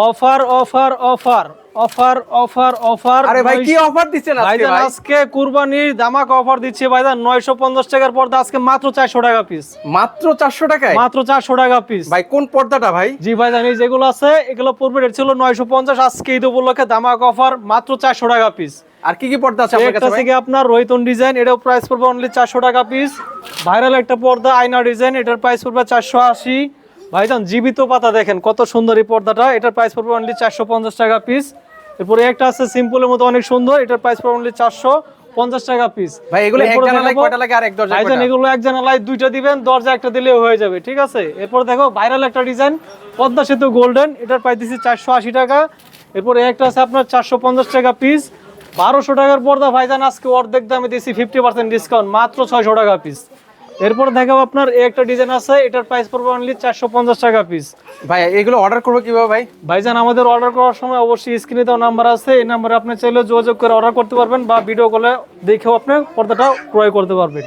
Offer offer offer offer offer offer আরে ভাই কি অফার দিচ্ছেন আজকে ভাই? আজকে কুরবানির দামাক অফার দিচ্ছে ভাইজান নয়শো পঞ্চাশ টাকার পর্দা আজকে মাত্র চারশো টাকা পিস মাত্র চারশো টাকায়? মাত্র চারশো টাকা পিস ভাই কোন পর্দাটা ভাই? জি ভাইজান এই যেগুলো আছে এগুলো পূর্বে রেট ছিল নয়শো পঞ্চাশ আজকে ঈদ উপলক্ষে দামাক অফার মাত্র চারশো টাকা পিস আর কি কি পর্দা আছে আপনার কাছে থেকে আপনার রোহিতন ডিজাইন এটাও প্রাইস পড়বে অনলি চারশো টাকা পিস ভাইরাল একটা পর্দা আয়না ডিজাইন এটার প্রাইস পড়বে চারশো আশি। ভাইজান জীবিত পাতা দেখেন কত সুন্দর এই পর্দাটা। এটার প্রাইস পড়বে অনলি চারশো পঞ্চাশ টাকা পিস এরপরে একটা আছে সিম্পলের মতো অনেক সুন্দর। এটার প্রাইস পড়বে অনলি চারশো পঞ্চাশ টাকা পিস ভাই এগুলো এক জানালায় কয়টা লাগে আর এক দরজায় ভাইজান এগুলো এক জানালায় দুইটা দিবেন দরজা একটা দিলেও হয়ে যাবে ঠিক আছে? এরপর দেখো ভাইরাল একটা ডিজাইন পদ্মা সেতু গোল্ডেন এটার প্রাইস দিচ্ছি চারশো আশি টাকা। এরপরে একটা আছে আপনার চারশো পঞ্চাশ টাকা পিস বারোশো টাকার পর্দা ভাইজান আজকে অর্ধেক দামে দিচ্ছি ফিফটি পার্সেন্ট ডিসকাউন্ট মাত্র ছয়শো টাকা পিস এরপর দেখাবো আপনার এই একটা ডিজাইন আছে এটার প্রাইস পড়বে অনলি চারশো পঞ্চাশ টাকা পিস ভাই এগুলো অর্ডার করব কীভাবে ভাই? ভাইজান আমাদের অর্ডার করার সময় অবশ্যই স্ক্রিনে দেওয়া নাম্বার আছে এই নাম্বারে আপনি চাইলে যোগাযোগ করে অর্ডার করতে পারবেন বা ভিডিও কলে দেখেও আপনি পর্দাটা ক্রয় করতে পারবেন।